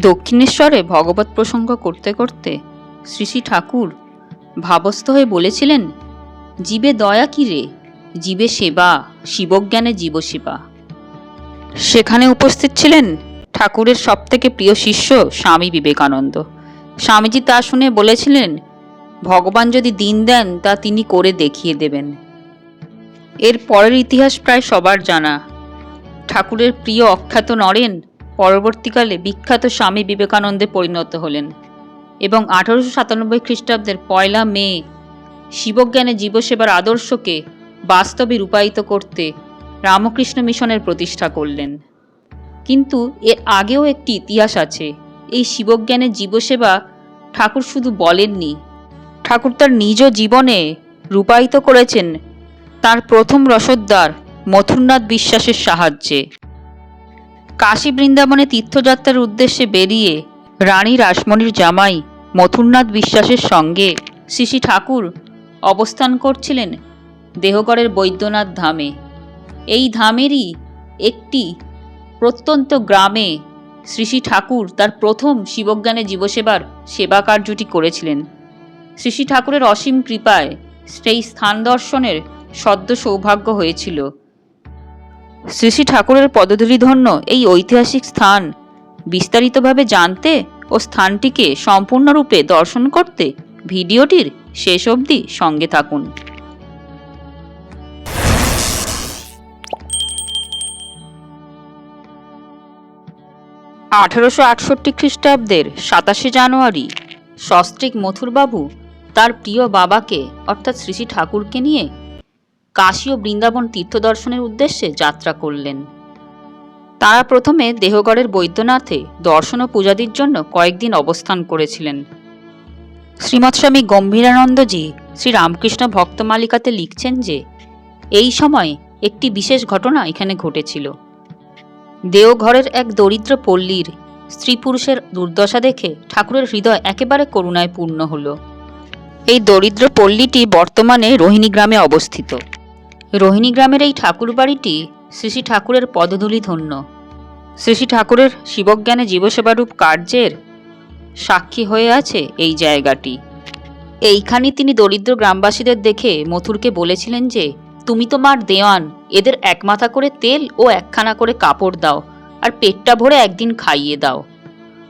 দক্ষিণেশ্বরে ভগবত প্রসঙ্গ করতে করতে শ্রী শ্রী ঠাকুর ভাবস্থ হয়ে বলেছিলেন, জীবে দয়া কি রে? জীবে সেবা, শিবজ্ঞানে জীবসেবা সেখানে উপস্থিত ছিলেন ঠাকুরের সবথেকে প্রিয় শিষ্য স্বামী বিবেকানন্দ। স্বামীজি তা শুনে বলেছিলেন, ভগবান যদি দিন দেন, তা তিনি করে দেখিয়ে দেবেন। এর পরের ইতিহাস প্রায় সবার জানা। ঠাকুরের প্রিয় অখ্যাত নরেন পরবর্তীকালে বিখ্যাত স্বামী বিবেকানন্দে পরিণত হলেন এবং আঠারোশো সাতানব্বই খ্রিস্টাব্দের পয়লা মে শিবজ্ঞানে জীবসেবার আদর্শকে বাস্তবে রূপায়িত করতে রামকৃষ্ণ মিশনের প্রতিষ্ঠা করলেন। কিন্তু এর আগেও একটি ইতিহাস আছে, এই শিবজ্ঞানে জীবসেবা ঠাকুর শুধু বলেননি, ঠাকুর তার নিজ জীবনে রূপায়িত করেছেন তার প্রথম রসদ্দার মথুরনাথ বিশ্বাসের সাহায্যে। কাশী বৃন্দাবনে তীর্থযাত্রার উদ্দেশ্যে বেরিয়ে রানী রাসমণির জামাই মথুরনাথ বিশ্বাসের সঙ্গে শ্রী ঠাকুর অবস্থান করছিলেন দেহগড়ের বৈদ্যনাথ ধামে। এই ধামেরই একটি প্রত্যন্ত গ্রামে শ্রী ঠাকুর তার প্রথম শিবজ্ঞানে জীবসেবার সেবা কার্যটি করেছিলেন। শ্রী ঠাকুরের অসীম কৃপায় সেই স্থান দর্শনের সদ্য সৌভাগ্য হয়েছিল। শ্রী শ্রী ঠাকুরের পদধূলিধন্য এই ঐতিহাসিক স্থান। বিস্তারিতভাবে জানতে ও স্থানটিকে সম্পূর্ণরূপে দর্শন করতে ভিডিওটির শেষ অবধি সঙ্গে থাকুন। আঠারোশো আটষট্টি খ্রিস্টাব্দের সাতাশে জানুয়ারি, সস্ত্রীক মথুরবাবু তার প্রিয় বাবাকে, অর্থাৎ শ্রী ঠাকুরকে নিয়ে কাশী ও বৃন্দাবন তীর্থ দর্শনের উদ্দেশ্যে যাত্রা করলেন। তারা প্রথমে দেহগড়ের বৈদ্যনাথে দর্শন ও পূজাদির জন্য কয়েকদিন অবস্থান করেছিলেন। শ্রীমৎস্বামী গম্ভীরানন্দজি শ্রী রামকৃষ্ণ ভক্তমালিকাতে লিখছেন যে, এই সময় একটি বিশেষ ঘটনা এখানে ঘটেছিল। দেওঘরের এক দরিদ্র পল্লীর স্ত্রী পুরুষের দুর্দশা দেখে ঠাকুরের হৃদয় একেবারে করুণায় পূর্ণ হল। এই দরিদ্র পল্লীটি বর্তমানে রোহিণী গ্রামে অবস্থিত। রোহিণী গ্রামের এই ঠাকুর বাড়িটি শ্রী ঠাকুরের পদধূলি ধন্য শ্রী ঠাকুরের শিবজ্ঞানে জীবসেবারূপ কার্যের সাক্ষী হয়ে আছে এই জায়গাটি। এইখানে তিনি দরিদ্র গ্রামবাসীদের দেখে মথুরকে বলেছিলেন যে, তুমি তোমার দেওয়ান, এদের এক মাথা করে তেল ও একখানা করে কাপড় দাও, আর পেটটা ভরে একদিন খাইয়ে দাও।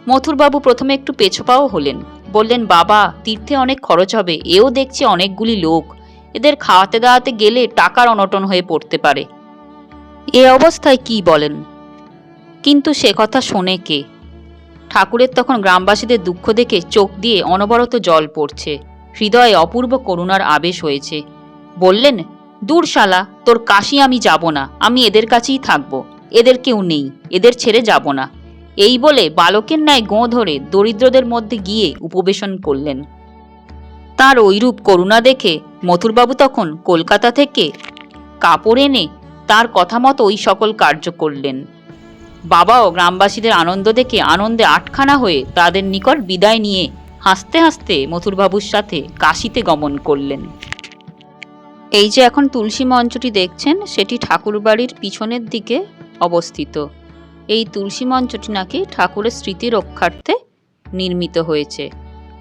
মথুরবাবু প্রথমে একটু পেছোপাও হলেন, বললেন, বাবা, তীর্থে অনেক খরচ হবে, এও দেখছি অনেকগুলি লোক। এদের খাওয়াতে দাওয়াতে গেলে টাকার অনটন হয়ে পড়তে পারে। এ অবস্থায় কি বলেন? কিন্তু সে কথা শোনে কে? ঠাকুরের তখন গ্রামবাসীদের দুঃখ দেখে চোখ দিয়ে অনবরত জল পড়ছে। হৃদয়ে অপূর্ব করুণার আবেশ হয়েছে। বললেন, দূর শালা, তোর কাশি আমি যাব না, আমি এদের কাছেই থাকব। এদের কেউ নেই, এদের ছেড়ে যাব না। এই বলে বালকের ন্যায় গোঁ ধরে দরিদ্রদের মধ্যে গিয়ে উপবেশন করলেন। তার ঐরূপ করুণা দেখে মথুরবাবু তখন কলকাতা থেকে কাপড় এনে তার কথা মতো ওই সকল কার্য করলেন। বাবাও গ্রামবাসীদের আনন্দ দেখে আনন্দে আটখানা হয়ে তাদের নিকট বিদায় নিয়ে হাসতে হাসতে মথুরবাবুর সাথে কাশিতে গমন করলেন। এই যে এখন তুলসী মঞ্চটি দেখছেন, সেটি ঠাকুরবাড়ির পিছনের দিকে অবস্থিত। এই তুলসী মঞ্চটি নাকি ঠাকুরের স্মৃতি রক্ষার্থে নির্মিত হয়েছে।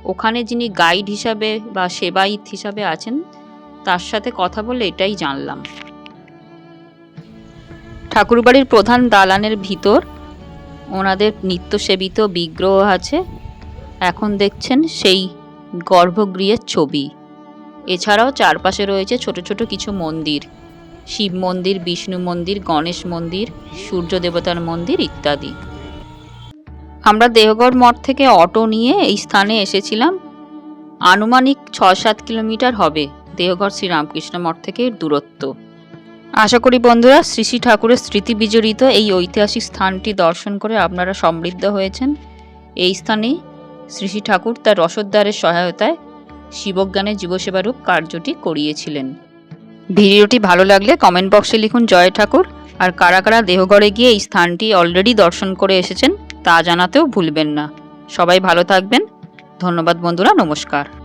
ওখানে যিনি গাইড হিসাবে বা সেবায়িত হিসাবে আছেন, তার সাথে কথা বলে এটাই জানলাম। ঠাকুরবাড়ির প্রধান দালানের ভিতর ওনাদের নিত্যসেবিত বিগ্রহ আছে। এখন দেখছেন সেই গর্ভগৃহের ছবি। এছাড়াও চারপাশে রয়েছে ছোট ছোট কিছু মন্দির। শিব মন্দির, বিষ্ণু মন্দির, গণেশ মন্দির, সূর্য দেবতার মন্দির ইত্যাদি। আমরা দেহগড় মঠ থেকে অটো নিয়ে এই স্থানে এসেছিলাম। আনুমানিক ছ সাত কিলোমিটার হবে দেহগড় শ্রীরামকৃষ্ণ মঠ থেকে দূরত্ব। আশা করি বন্ধুরা শ্রী শ্রী ঠাকুরের স্মৃতি বিজড়িত এই ঐতিহাসিক স্থানটি দর্শন করে আপনারা সমৃদ্ধ হয়েছেন। এই স্থানে শ্রী শ্রী ঠাকুর তার রসদ্দারের সহায়তায় শিবজ্ঞানের জীবসেবারূপ কার্যটি করিয়েছিলেন। ভিডিওটি ভালো লাগলে কমেন্ট বক্সে লিখুন, জয় ঠাকুর। আর কারা কারা দেহগড়ে গিয়ে এই স্থানটি অলরেডি দর্শন করে এসেছেন তা জানাতেও ভুলবেন না। সবাই ভালো থাকবেন। ধন্যবাদ বন্ধুরা নমস্কার।